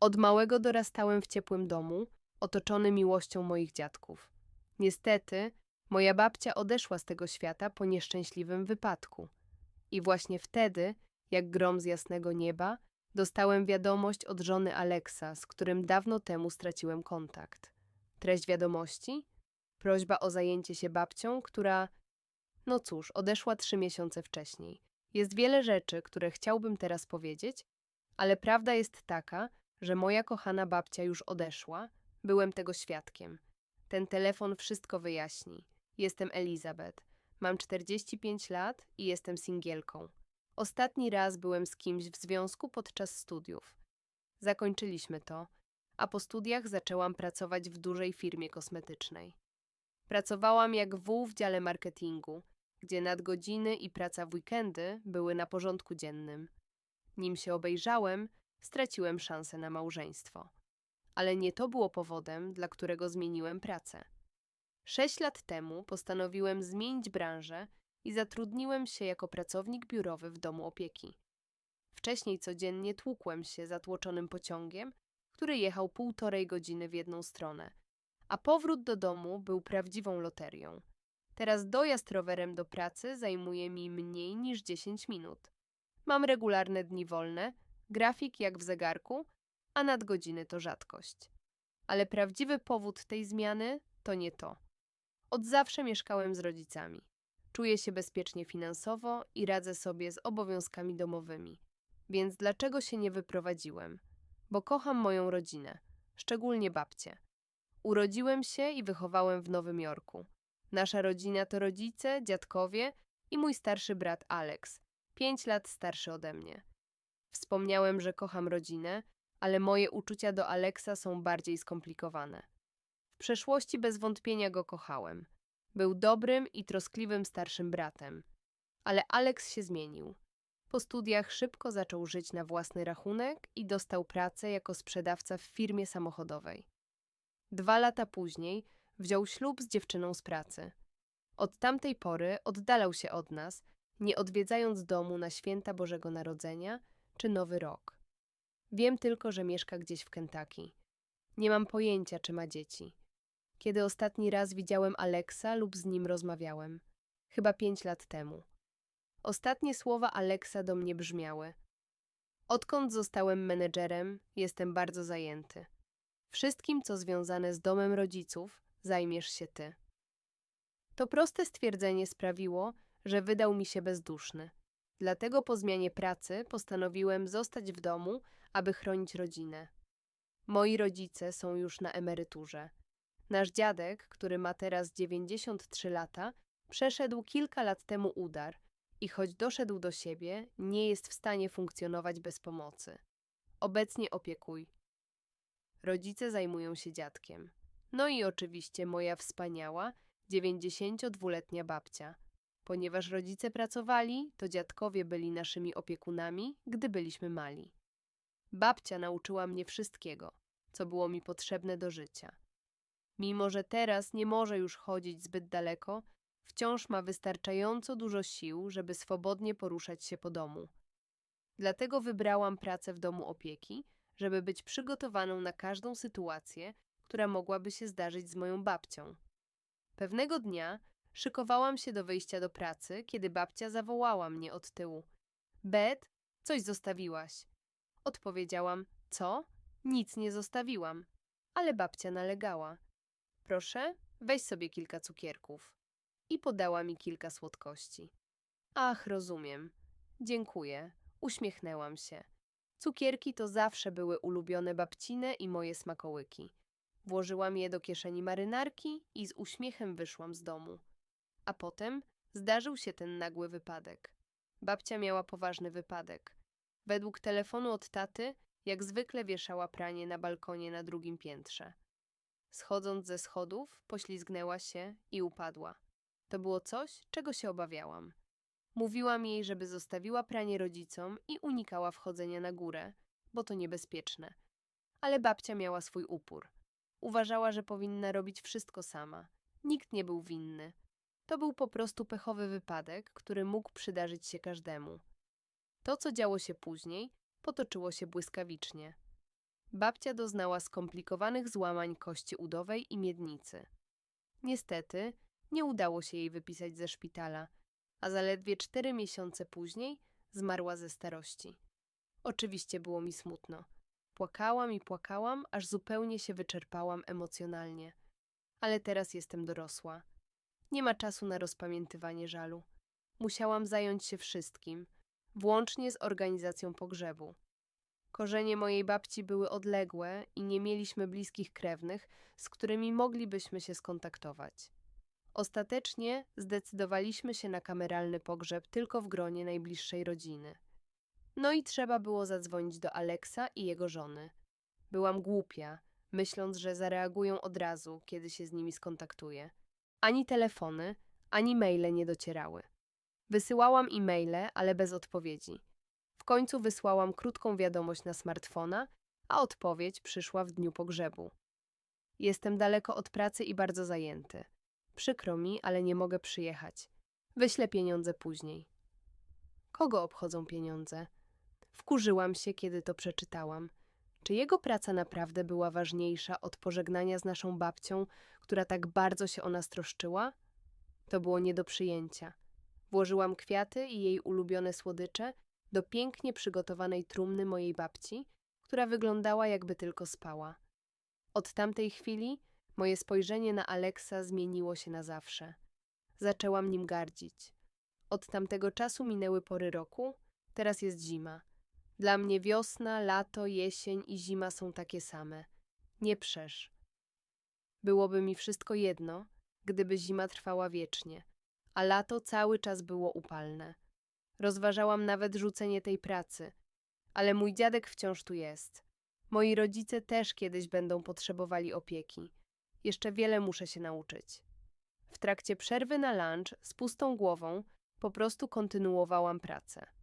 Od małego dorastałem w ciepłym domu, otoczony miłością moich dziadków. Niestety, moja babcia odeszła z tego świata po nieszczęśliwym wypadku. I właśnie wtedy, jak grom z jasnego nieba, dostałem wiadomość od żony Aleksa, z którym dawno temu straciłem kontakt. Treść wiadomości? Prośba o zajęcie się babcią, która, no cóż, odeszła trzy miesiące wcześniej. Jest wiele rzeczy, które chciałbym teraz powiedzieć, ale prawda jest taka, że moja kochana babcia już odeszła, byłem tego świadkiem. Ten telefon wszystko wyjaśni. Jestem Elizabeth, mam 45 lat i jestem singielką. Ostatni raz byłem z kimś w związku podczas studiów. Zakończyliśmy to, a po studiach zaczęłam pracować w dużej firmie kosmetycznej. Pracowałam jak wół w dziale marketingu, gdzie nadgodziny i praca w weekendy były na porządku dziennym. Nim się obejrzałem, straciłem szansę na małżeństwo. Ale nie to było powodem, dla którego zmieniłem pracę. Sześć lat temu postanowiłem zmienić branżę i zatrudniłem się jako pracownik biurowy w domu opieki. Wcześniej codziennie tłukłem się zatłoczonym pociągiem, który jechał półtorej godziny w jedną stronę, a powrót do domu był prawdziwą loterią. Teraz dojazd rowerem do pracy zajmuje mi mniej niż 10 minut. Mam regularne dni wolne, grafik jak w zegarku, a nadgodziny to rzadkość. Ale prawdziwy powód tej zmiany to nie to. Od zawsze mieszkałem z rodzicami. Czuję się bezpiecznie finansowo i radzę sobie z obowiązkami domowymi. Więc dlaczego się nie wyprowadziłem? Bo kocham moją rodzinę, szczególnie babcię. Urodziłem się i wychowałem w Nowym Jorku. Nasza rodzina to rodzice, dziadkowie i mój starszy brat Alex, pięć lat starszy ode mnie. Wspomniałem, że kocham rodzinę, ale moje uczucia do Alexa są bardziej skomplikowane. W przeszłości bez wątpienia go kochałem. Był dobrym i troskliwym starszym bratem. Ale Alex się zmienił. Po studiach szybko zaczął żyć na własny rachunek i dostał pracę jako sprzedawca w firmie samochodowej. Dwa lata później wziął ślub z dziewczyną z pracy. Od tamtej pory oddalał się od nas, nie odwiedzając domu na święta Bożego Narodzenia czy Nowy Rok. Wiem tylko, że mieszka gdzieś w Kentucky. Nie mam pojęcia, czy ma dzieci. Kiedy ostatni raz widziałem Alexa lub z nim rozmawiałem? Chyba pięć lat temu. Ostatnie słowa Alexa do mnie brzmiały: Odkąd zostałem menedżerem, jestem bardzo zajęty. Wszystkim, co związane z domem rodziców, zajmiesz się ty. To proste stwierdzenie sprawiło, że wydał mi się bezduszny. Dlatego po zmianie pracy postanowiłem zostać w domu, aby chronić rodzinę. Moi rodzice są już na emeryturze. Nasz dziadek, który ma teraz 93 lata, przeszedł kilka lat temu udar i choć doszedł do siebie, nie jest w stanie funkcjonować bez pomocy. Obecnie opiekuj. Rodzice zajmują się dziadkiem. No i oczywiście moja wspaniała, 92-letnia babcia. Ponieważ rodzice pracowali, to dziadkowie byli naszymi opiekunami, gdy byliśmy mali. Babcia nauczyła mnie wszystkiego, co było mi potrzebne do życia. Mimo, że teraz nie może już chodzić zbyt daleko, wciąż ma wystarczająco dużo sił, żeby swobodnie poruszać się po domu. Dlatego wybrałam pracę w domu opieki, żeby być przygotowaną na każdą sytuację, która mogłaby się zdarzyć z moją babcią. Pewnego dnia szykowałam się do wyjścia do pracy, kiedy babcia zawołała mnie od tyłu. Bet, coś zostawiłaś. Odpowiedziałam, co? Nic nie zostawiłam. Ale babcia nalegała. Proszę, weź sobie kilka cukierków. I podała mi kilka słodkości. Ach, rozumiem. Dziękuję. Uśmiechnęłam się. Cukierki to zawsze były ulubione babcine i moje smakołyki. Włożyłam je do kieszeni marynarki i z uśmiechem wyszłam z domu. A potem zdarzył się ten nagły wypadek. Babcia miała poważny wypadek. Według telefonu od taty, jak zwykle wieszała pranie na balkonie na drugim piętrze. Schodząc ze schodów, poślizgnęła się i upadła. To było coś, czego się obawiałam. Mówiłam jej, żeby zostawiła pranie rodzicom i unikała wchodzenia na górę, bo to niebezpieczne. Ale babcia miała swój upór. Uważała, że powinna robić wszystko sama. Nikt nie był winny. To był po prostu pechowy wypadek, który mógł przydarzyć się każdemu. To, co działo się później, potoczyło się błyskawicznie. Babcia doznała skomplikowanych złamań kości udowej i miednicy. Niestety, nie udało się jej wypisać ze szpitala, a zaledwie cztery miesiące później zmarła ze starości. Oczywiście było mi smutno. Płakałam i płakałam, aż zupełnie się wyczerpałam emocjonalnie. Ale teraz jestem dorosła. Nie ma czasu na rozpamiętywanie żalu. Musiałam zająć się wszystkim, włącznie z organizacją pogrzebu. Korzenie mojej babci były odległe i nie mieliśmy bliskich krewnych, z którymi moglibyśmy się skontaktować. Ostatecznie zdecydowaliśmy się na kameralny pogrzeb tylko w gronie najbliższej rodziny. No i trzeba było zadzwonić do Aleksa i jego żony. Byłam głupia, myśląc, że zareagują od razu, kiedy się z nimi skontaktuję. Ani telefony, ani maile nie docierały. Wysyłałam e-maile, ale bez odpowiedzi. W końcu wysłałam krótką wiadomość na smartfona, a odpowiedź przyszła w dniu pogrzebu. Jestem daleko od pracy i bardzo zajęty. Przykro mi, ale nie mogę przyjechać. Wyślę pieniądze później. Kogo obchodzą pieniądze? Wkurzyłam się, kiedy to przeczytałam. Czy jego praca naprawdę była ważniejsza od pożegnania z naszą babcią, która tak bardzo się o nas troszczyła? To było nie do przyjęcia. Włożyłam kwiaty i jej ulubione słodycze do pięknie przygotowanej trumny mojej babci, która wyglądała jakby tylko spała. Od tamtej chwili moje spojrzenie na Aleksa zmieniło się na zawsze. Zaczęłam nim gardzić. Od tamtego czasu minęły pory roku, teraz jest zima. Dla mnie wiosna, lato, jesień i zima są takie same. Nie przesz. Byłoby mi wszystko jedno, gdyby zima trwała wiecznie, a lato cały czas było upalne. Rozważałam nawet rzucenie tej pracy, ale mój dziadek wciąż tu jest. Moi rodzice też kiedyś będą potrzebowali opieki. Jeszcze wiele muszę się nauczyć. W trakcie przerwy na lunch z pustą głową po prostu kontynuowałam pracę.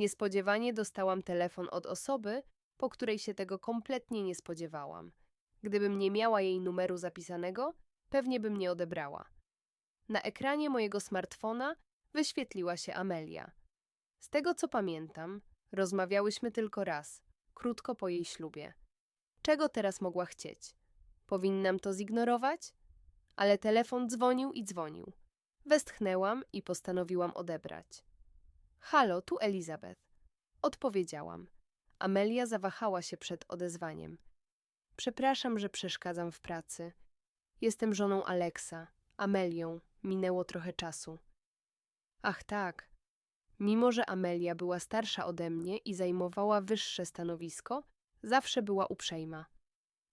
Niespodziewanie dostałam telefon od osoby, po której się tego kompletnie nie spodziewałam. Gdybym nie miała jej numeru zapisanego, pewnie bym nie odebrała. Na ekranie mojego smartfona wyświetliła się Amelia. Z tego co pamiętam, rozmawiałyśmy tylko raz, krótko po jej ślubie. Czego teraz mogła chcieć? Powinnam to zignorować? Ale telefon dzwonił i dzwonił. Westchnęłam i postanowiłam odebrać. Halo, tu Elizabeth. Odpowiedziałam. Amelia zawahała się przed odezwaniem. Przepraszam, że przeszkadzam w pracy. Jestem żoną Aleksa, Amelią. Minęło trochę czasu. Ach tak. Mimo, że Amelia była starsza ode mnie i zajmowała wyższe stanowisko, zawsze była uprzejma.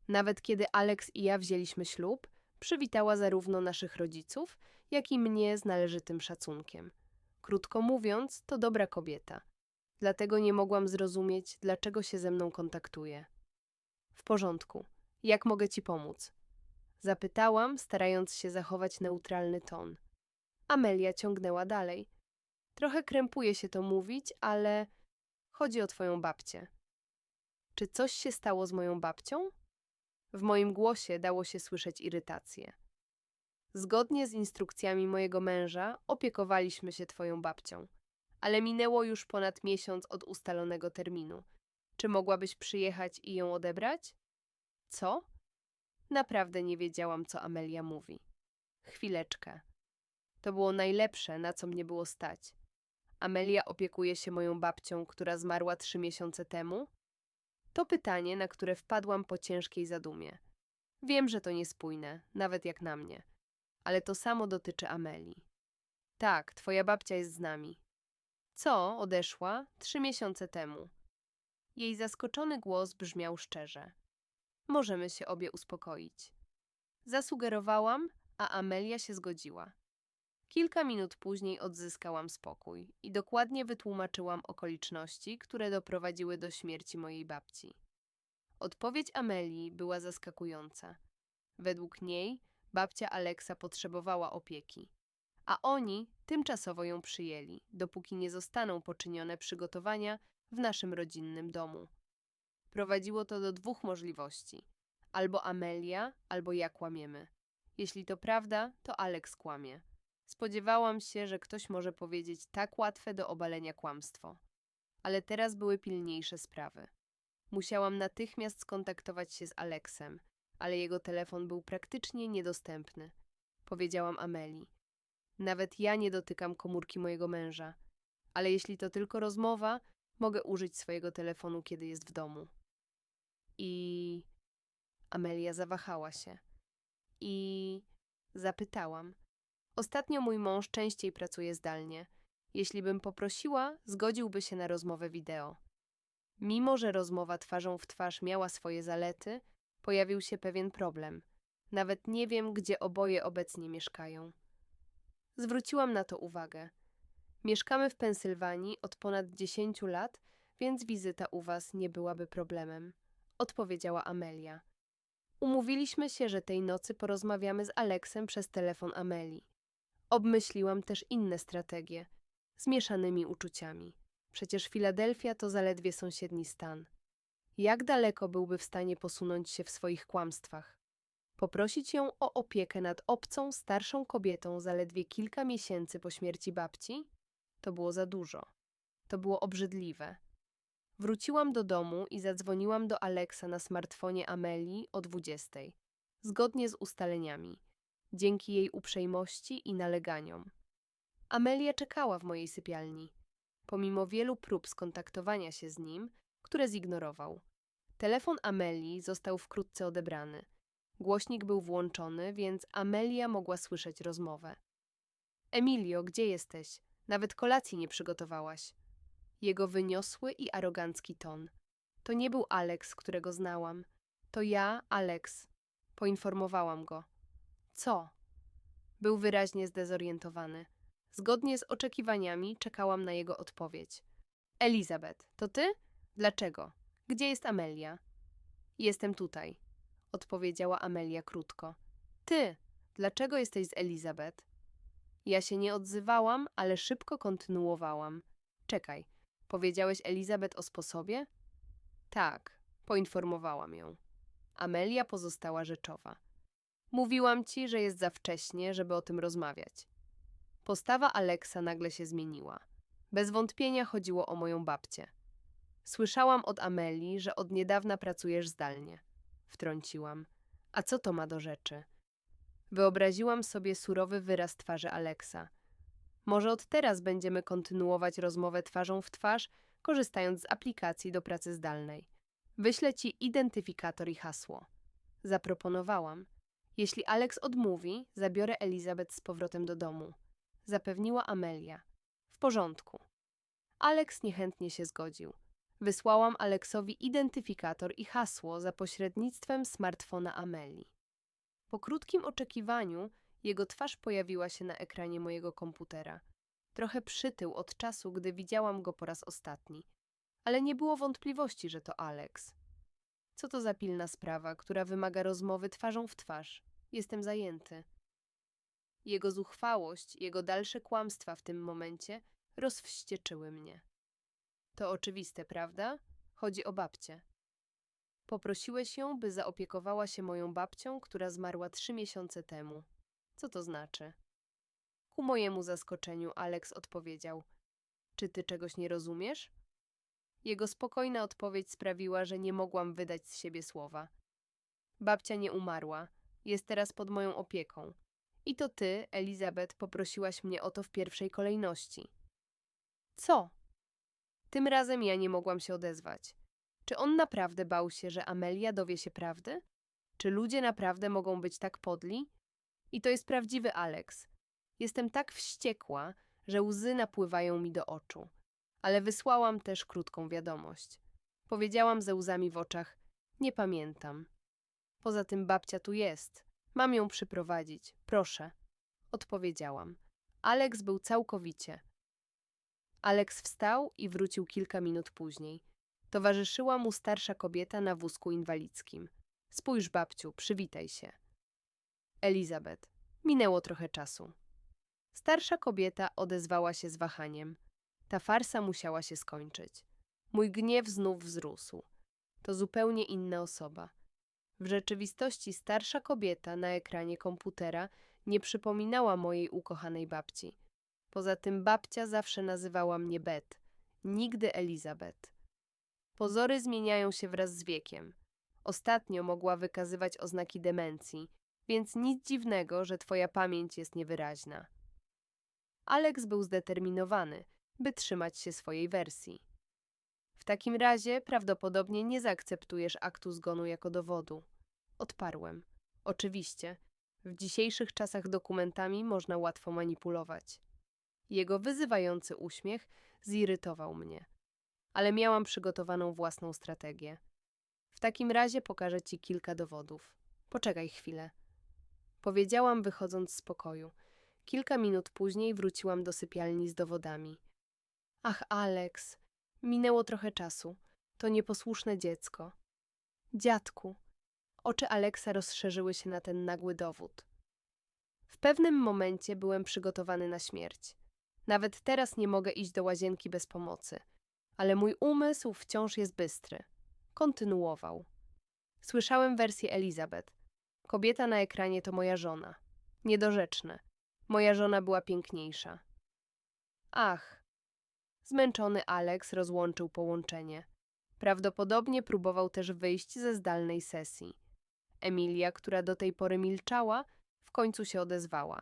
Nawet kiedy Alex i ja wzięliśmy ślub, przywitała zarówno naszych rodziców, jak i mnie z należytym szacunkiem. Krótko mówiąc, to dobra kobieta. Dlatego nie mogłam zrozumieć, dlaczego się ze mną kontaktuje. W porządku. Jak mogę ci pomóc? Zapytałam, starając się zachować neutralny ton. Amelia ciągnęła dalej. Trochę krępuje się to mówić, ale chodzi o twoją babcię. Czy coś się stało z moją babcią? W moim głosie dało się słyszeć irytację. Zgodnie z instrukcjami mojego męża opiekowaliśmy się twoją babcią, ale minęło już ponad miesiąc od ustalonego terminu. Czy mogłabyś przyjechać i ją odebrać? Co? Naprawdę nie wiedziałam, co Amelia mówi. Chwileczkę. To było najlepsze, na co mnie było stać. Amelia opiekuje się moją babcią, która zmarła trzy miesiące temu? To pytanie, na które wpadłam po ciężkiej zadumie. Wiem, że to niespójne, nawet jak na mnie. Ale to samo dotyczy Amelii. Tak, twoja babcia jest z nami. Co? Odeszła? Trzy miesiące temu. Jej zaskoczony głos brzmiał szczerze. Możemy się obie uspokoić. Zasugerowałam, a Amelia się zgodziła. Kilka minut później odzyskałam spokój i dokładnie wytłumaczyłam okoliczności, które doprowadziły do śmierci mojej babci. Odpowiedź Amelii była zaskakująca. Według niej babcia Aleksa potrzebowała opieki, a oni tymczasowo ją przyjęli, dopóki nie zostaną poczynione przygotowania w naszym rodzinnym domu. Prowadziło to do dwóch możliwości: albo Amelia, albo ja kłamiemy. Jeśli to prawda, to Aleks kłamie. Spodziewałam się, że ktoś może powiedzieć tak łatwe do obalenia kłamstwo. Ale teraz były pilniejsze sprawy. Musiałam natychmiast skontaktować się z Aleksem, ale jego telefon był praktycznie niedostępny. Powiedziałam Ameli. Nawet ja nie dotykam komórki mojego męża, ale jeśli to tylko rozmowa, mogę użyć swojego telefonu, kiedy jest w domu. I. Amelia zawahała się. I. Zapytałam. Ostatnio mój mąż częściej pracuje zdalnie. Jeśli bym poprosiła, zgodziłby się na rozmowę wideo. Mimo, że rozmowa twarzą w twarz miała swoje zalety, pojawił się pewien problem. Nawet nie wiem, gdzie oboje obecnie mieszkają. Zwróciłam na to uwagę. Mieszkamy w Pensylwanii od ponad 10 lat, więc wizyta u was nie byłaby problemem, odpowiedziała Amelia. Umówiliśmy się, że tej nocy porozmawiamy z Aleksem przez telefon Ameli. Obmyśliłam też inne strategie, z mieszanymi uczuciami. Przecież Filadelfia to zaledwie sąsiedni stan. Jak daleko byłby w stanie posunąć się w swoich kłamstwach? Poprosić ją o opiekę nad obcą, starszą kobietą zaledwie kilka miesięcy po śmierci babci? To było za dużo. To było obrzydliwe. Wróciłam do domu i zadzwoniłam do Aleksa na smartfonie Amelii o 20. Zgodnie z ustaleniami. Dzięki jej uprzejmości i naleganiom. Amelia czekała w mojej sypialni. Pomimo wielu prób skontaktowania się z nim, które zignorował. Telefon Amelii został wkrótce odebrany. Głośnik był włączony, więc Amelia mogła słyszeć rozmowę. Emilio, gdzie jesteś? Nawet kolacji nie przygotowałaś. Jego wyniosły i arogancki ton. To nie był Alex, którego znałam. To ja, Alex. Poinformowałam go. Co? Był wyraźnie zdezorientowany. Zgodnie z oczekiwaniami czekałam na jego odpowiedź. Elizabeth, to ty? Dlaczego? Gdzie jest Amelia? Jestem tutaj, odpowiedziała Amelia krótko. Ty, dlaczego jesteś z Elizabeth? Ja się nie odzywałam, ale szybko kontynuowałam. Czekaj, powiedziałeś Elizabeth o sposobie? Tak, poinformowałam ją. Amelia pozostała rzeczowa. Mówiłam ci, że jest za wcześnie, żeby o tym rozmawiać. Postawa Aleksa nagle się zmieniła. Bez wątpienia chodziło o moją babcię. Słyszałam od Amelii, że od niedawna pracujesz zdalnie. Wtrąciłam. A co to ma do rzeczy? Wyobraziłam sobie surowy wyraz twarzy Aleksa. Może od teraz będziemy kontynuować rozmowę twarzą w twarz, korzystając z aplikacji do pracy zdalnej. Wyślę ci identyfikator i hasło. Zaproponowałam. Jeśli Alex odmówi, zabiorę Elizabeth z powrotem do domu. Zapewniła Amelia. W porządku. Alex niechętnie się zgodził. Wysłałam Aleksowi identyfikator i hasło za pośrednictwem smartfona Ameli. Po krótkim oczekiwaniu jego twarz pojawiła się na ekranie mojego komputera. Trochę przytył od czasu, gdy widziałam go po raz ostatni. Ale nie było wątpliwości, że to Alex. Co to za pilna sprawa, która wymaga rozmowy twarzą w twarz? Jestem zajęty. Jego zuchwałość, jego dalsze kłamstwa w tym momencie rozwścieczyły mnie. To oczywiste, prawda? Chodzi o babcię. Poprosiłeś ją, by zaopiekowała się moją babcią, która zmarła trzy miesiące temu. Co to znaczy? Ku mojemu zaskoczeniu Alex odpowiedział: Czy ty czegoś nie rozumiesz? Jego spokojna odpowiedź sprawiła, że nie mogłam wydać z siebie słowa. Babcia nie umarła, jest teraz pod moją opieką. I to ty, Elizabeth, poprosiłaś mnie o to w pierwszej kolejności. Co? Tym razem ja nie mogłam się odezwać. Czy on naprawdę bał się, że Amelia dowie się prawdy? Czy ludzie naprawdę mogą być tak podli? I to jest prawdziwy Alex. Jestem tak wściekła, że łzy napływają mi do oczu. Ale wysłałam też krótką wiadomość. Powiedziałam ze łzami w oczach: Nie pamiętam. Poza tym babcia tu jest. Mam ją przyprowadzić. Proszę. Odpowiedziałam. Alex był całkowicie. Alex wstał i wrócił kilka minut później. Towarzyszyła mu starsza kobieta na wózku inwalidzkim. Spójrz, babciu, przywitaj się. Elizabeth. Minęło trochę czasu. Starsza kobieta odezwała się z wahaniem. Ta farsa musiała się skończyć. Mój gniew znów wzrósł. To zupełnie inna osoba. W rzeczywistości starsza kobieta na ekranie komputera nie przypominała mojej ukochanej babci. Poza tym babcia zawsze nazywała mnie Bet, nigdy Elizabeth. Pozory zmieniają się wraz z wiekiem. Ostatnio mogła wykazywać oznaki demencji, więc nic dziwnego, że twoja pamięć jest niewyraźna. Alex był zdeterminowany, by trzymać się swojej wersji. W takim razie prawdopodobnie nie zaakceptujesz aktu zgonu jako dowodu. Odparłem. Oczywiście, w dzisiejszych czasach dokumentami można łatwo manipulować. Jego wyzywający uśmiech zirytował mnie, ale miałam przygotowaną własną strategię. W takim razie pokażę ci kilka dowodów. Poczekaj chwilę. Powiedziałam, wychodząc z pokoju. Kilka minut później wróciłam do sypialni z dowodami. Ach, Alex, minęło trochę czasu. To nieposłuszne dziecko. Dziadku. Oczy Aleksa rozszerzyły się na ten nagły dowód. W pewnym momencie byłem przygotowany na śmierć. Nawet teraz nie mogę iść do łazienki bez pomocy, ale mój umysł wciąż jest bystry. Kontynuował. Słyszałem wersję Elizabeth. Kobieta na ekranie to moja żona. Niedorzeczne. Moja żona była piękniejsza. Ach. Zmęczony Alex rozłączył połączenie. Prawdopodobnie próbował też wyjść ze zdalnej sesji. Emilia, która do tej pory milczała, w końcu się odezwała.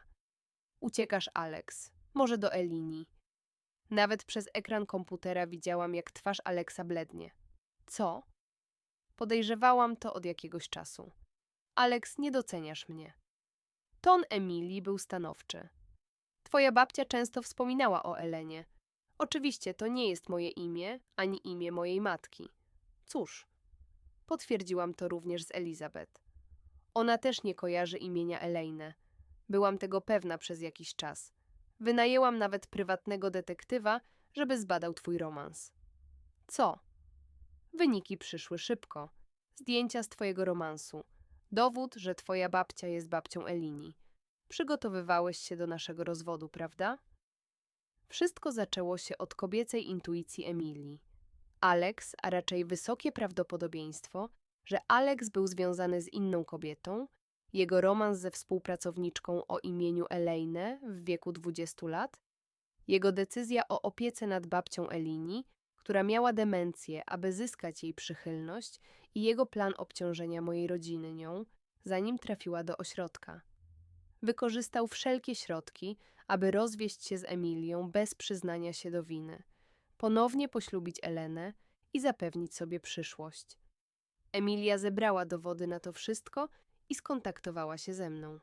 Uciekasz, Alex. Może do Elini. Nawet przez ekran komputera widziałam, jak twarz Aleksa blednie. Co? Podejrzewałam to od jakiegoś czasu. Alex, nie doceniasz mnie. Ton Emilii był stanowczy. Twoja babcia często wspominała o Elenie. Oczywiście to nie jest moje imię, ani imię mojej matki. Cóż, potwierdziłam to również z Elizabeth. Ona też nie kojarzy imienia Elaine. Byłam tego pewna przez jakiś czas. Wynajęłam nawet prywatnego detektywa, żeby zbadał twój romans. Co? Wyniki przyszły szybko. Zdjęcia z twojego romansu. Dowód, że twoja babcia jest babcią Elini. Przygotowywałeś się do naszego rozwodu, prawda? Wszystko zaczęło się od kobiecej intuicji Emilii. Alex, a raczej wysokie prawdopodobieństwo, że Alex był związany z inną kobietą, jego romans ze współpracowniczką o imieniu Elaine w wieku 20 lat, jego decyzja o opiece nad babcią Elini, która miała demencję, aby zyskać jej przychylność i jego plan obciążenia mojej rodziny nią, zanim trafiła do ośrodka. Wykorzystał wszelkie środki, aby rozwieść się z Emilią bez przyznania się do winy, ponownie poślubić Elenę i zapewnić sobie przyszłość. Emilia zebrała dowody na to wszystko i skontaktowała się ze mną.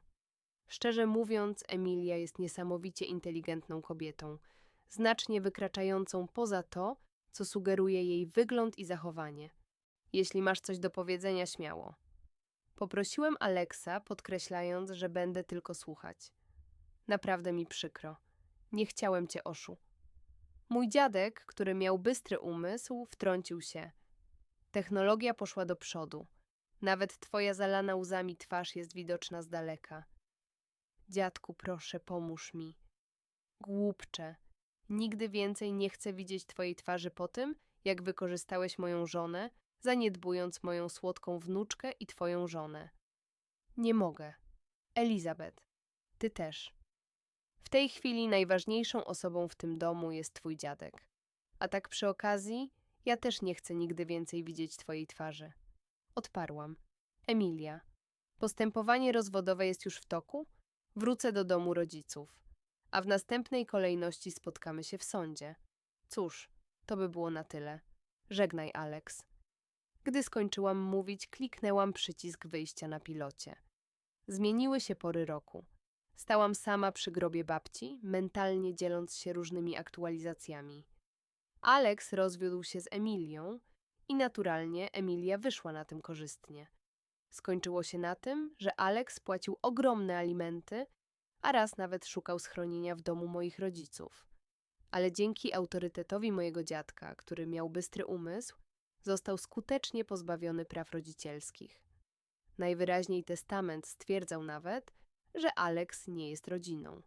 Szczerze mówiąc, Emilia jest niesamowicie inteligentną kobietą, znacznie wykraczającą poza to, co sugeruje jej wygląd i zachowanie. Jeśli masz coś do powiedzenia, śmiało. Poprosiłem Aleksa, podkreślając, że będę tylko słuchać. Naprawdę mi przykro. Nie chciałem cię oszu. Mój dziadek, który miał bystry umysł, wtrącił się. Technologia poszła do przodu. Nawet twoja zalana łzami twarz jest widoczna z daleka. Dziadku, proszę, pomóż mi. Głupcze, nigdy więcej nie chcę widzieć twojej twarzy po tym, jak wykorzystałeś moją żonę, zaniedbując moją słodką wnuczkę i twoją żonę. Nie mogę. Elizabeth, ty też. W tej chwili najważniejszą osobą w tym domu jest twój dziadek. A tak przy okazji, ja też nie chcę nigdy więcej widzieć twojej twarzy. Odparłam. Emilia. Postępowanie rozwodowe jest już w toku? Wrócę do domu rodziców. A w następnej kolejności spotkamy się w sądzie. Cóż, to by było na tyle. Żegnaj, Alex. Gdy skończyłam mówić, kliknęłam przycisk wyjścia na pilocie. Zmieniły się pory roku. Stałam sama przy grobie babci, mentalnie dzieląc się różnymi aktualizacjami. Alex rozwiódł się z Emilią i naturalnie Emilia wyszła na tym korzystnie. Skończyło się na tym, że Alex płacił ogromne alimenty, a raz nawet szukał schronienia w domu moich rodziców. Ale dzięki autorytetowi mojego dziadka, który miał bystry umysł, został skutecznie pozbawiony praw rodzicielskich. Najwyraźniej testament stwierdzał nawet, że Alex nie jest rodziną.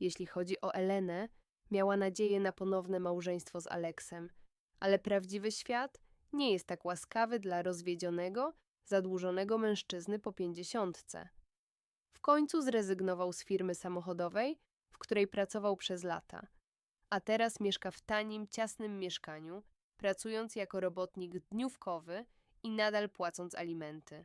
Jeśli chodzi o Elenę, miała nadzieję na ponowne małżeństwo z Aleksem, ale prawdziwy świat nie jest tak łaskawy dla rozwiedzionego, zadłużonego mężczyzny po pięćdziesiątce. W końcu zrezygnował z firmy samochodowej, w której pracował przez lata, a teraz mieszka w tanim, ciasnym mieszkaniu, pracując jako robotnik dniówkowy i nadal płacąc alimenty.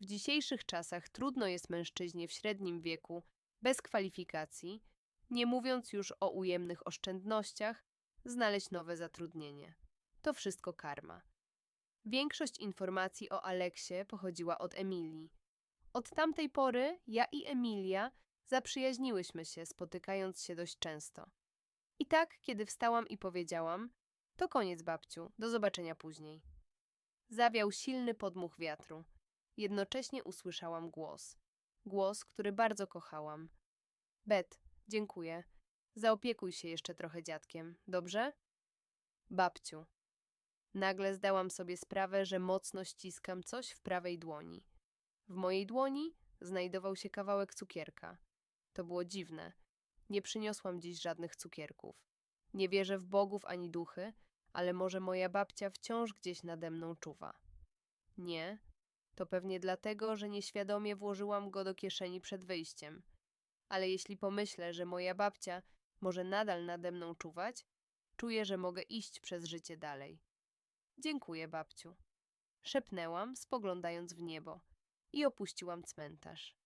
W dzisiejszych czasach trudno jest mężczyźnie w średnim wieku, bez kwalifikacji, nie mówiąc już o ujemnych oszczędnościach, znaleźć nowe zatrudnienie. To wszystko karma. Większość informacji o Aleksie pochodziła od Emilii. Od tamtej pory ja i Emilia zaprzyjaźniłyśmy się, spotykając się dość często. I tak, kiedy wstałam i powiedziałam: To koniec, babciu, do zobaczenia później. Zawiał silny podmuch wiatru. Jednocześnie usłyszałam głos. Głos, który bardzo kochałam. Bet, dziękuję. Zaopiekuj się jeszcze trochę dziadkiem, dobrze? Babciu. Nagle zdałam sobie sprawę, że mocno ściskam coś w prawej dłoni. W mojej dłoni znajdował się kawałek cukierka. To było dziwne. Nie przyniosłam dziś żadnych cukierków. Nie wierzę w bogów ani duchy, ale może moja babcia wciąż gdzieś nade mną czuwa. Nie, to pewnie dlatego, że nieświadomie włożyłam go do kieszeni przed wyjściem. Ale jeśli pomyślę, że moja babcia może nadal nade mną czuwać, czuję, że mogę iść przez życie dalej. Dziękuję, babciu. Szepnęłam, spoglądając w niebo i opuściłam cmentarz.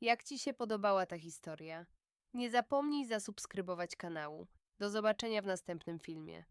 Jak ci się podobała ta historia? Nie zapomnij zasubskrybować kanału. Do zobaczenia w następnym filmie.